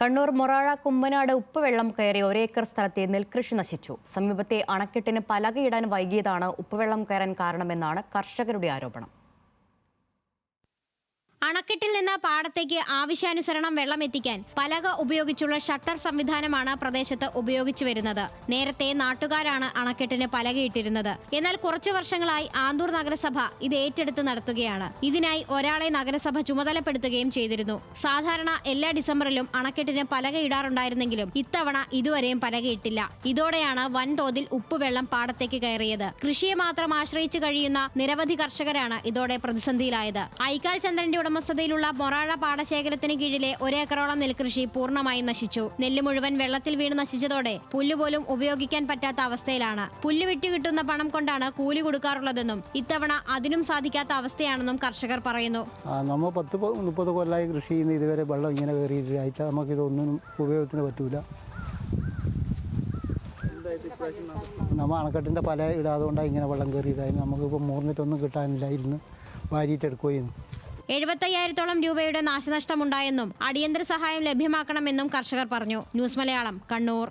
കണ്ണൂർ മൊറാഴ കുമ്പനാട് ഉപ്പുവെള്ളം കയറി ഒരേക്കർ സ്ഥലത്തെ നെൽകൃഷി നശിച്ചു. സമീപത്തെ അണക്കെട്ടിന് പലകയിടാൻ വൈകിയതാണ് ഉപ്പുവെള്ളം കയറാൻ കാരണമെന്നാണ് കർഷകരുടെ ആരോപണം. അണക്കെട്ടിൽ നിന്ന് പാടത്തേക്ക് ആവശ്യാനുസരണം വെള്ളം എത്തിക്കാൻ പലക ഉപയോഗിച്ചുള്ള ഷട്ടർ സംവിധാനമാണ് പ്രദേശത്ത് ഉപയോഗിച്ചു വരുന്നത്. നേരത്തെ നാട്ടുകാരാണ് അണക്കെട്ടിന് പലകയിട്ടിരുന്നത്. എന്നാൽ കുറച്ചു വർഷങ്ങളായി ആന്തൂർ നഗരസഭ ഇത് ഏറ്റെടുത്ത് നടത്തുകയാണ്. ഇതിനായി ഒരാളെ നഗരസഭ ചുമതലപ്പെടുത്തുകയും ചെയ്തിരുന്നു. സാധാരണ എല്ലാ ഡിസംബറിലും അണക്കെട്ടിന് പലകയിടാറുണ്ടായിരുന്നെങ്കിലും ഇത്തവണ ഇതുവരെയും പലകയിട്ടില്ല. ഇതോടെയാണ് വൻതോതിൽ ഉപ്പുവെള്ളം പാടത്തേക്ക് കയറിയത്. കൃഷിയെ മാത്രം ആശ്രയിച്ചു കഴിയുന്ന നിരവധി കർഷകരാണ് ഇതോടെ പ്രതിസന്ധിയിലായത്. ഐക്കാൽ ചന്ദ്രന്റെ ഉടമസ്ഥതയിലുള്ള മൊറാഴ പാടശേഖരത്തിന് കീഴിലെ ഒരേക്കറോളം നെൽകൃഷി പൂർണമായും നശിച്ചു. നെല്ല് മുഴുവൻ വെള്ളത്തിൽ വീണ് നശിച്ചതോടെ പുല്ലുപോലും ഉപയോഗിക്കാൻ പറ്റാത്ത അവസ്ഥയിലാണ്. പുല്ല് വിറ്റ് കിട്ടുന്ന പണം കൊണ്ടാണ് കൂലി കൊടുക്കാറുള്ളതെന്നും ഇത്തവണ അതിനും സാധിക്കാത്ത അവസ്ഥയാണെന്നും കർഷകർ പറയുന്നു. നമ്മൾ നമ്മ പത്ത് മുപ്പത് കൊല്ലമായി കൃഷി ചെയ്യുന്ന ഇതുവരെ വെള്ളം ഇങ്ങനെ കയറിയിട്ടായിട്ട് നമുക്കിതൊന്നും ഉപയോഗത്തിന് പറ്റൂല. നമ്മ അണക്കെട്ടിന്റെ പല ഇടാതുകൊണ്ടാണ് ഇങ്ങനെ വെള്ളം കയറിയതായിരുന്നു നമുക്കിപ്പോൾ മൂർന്നിട്ടൊന്നും കിട്ടാനില്ലായിരുന്നു വാരിയിട്ടെടുക്കുകയും എഴുപത്തയ്യായിരത്തോളം രൂപയുടെ നാശനഷ്ടമുണ്ടായെന്നും അടിയന്തര സഹായം ലഭ്യമാക്കണമെന്നും കർഷകർ പറഞ്ഞു. ന്യൂസ് മലയാളം കണ്ണൂർ.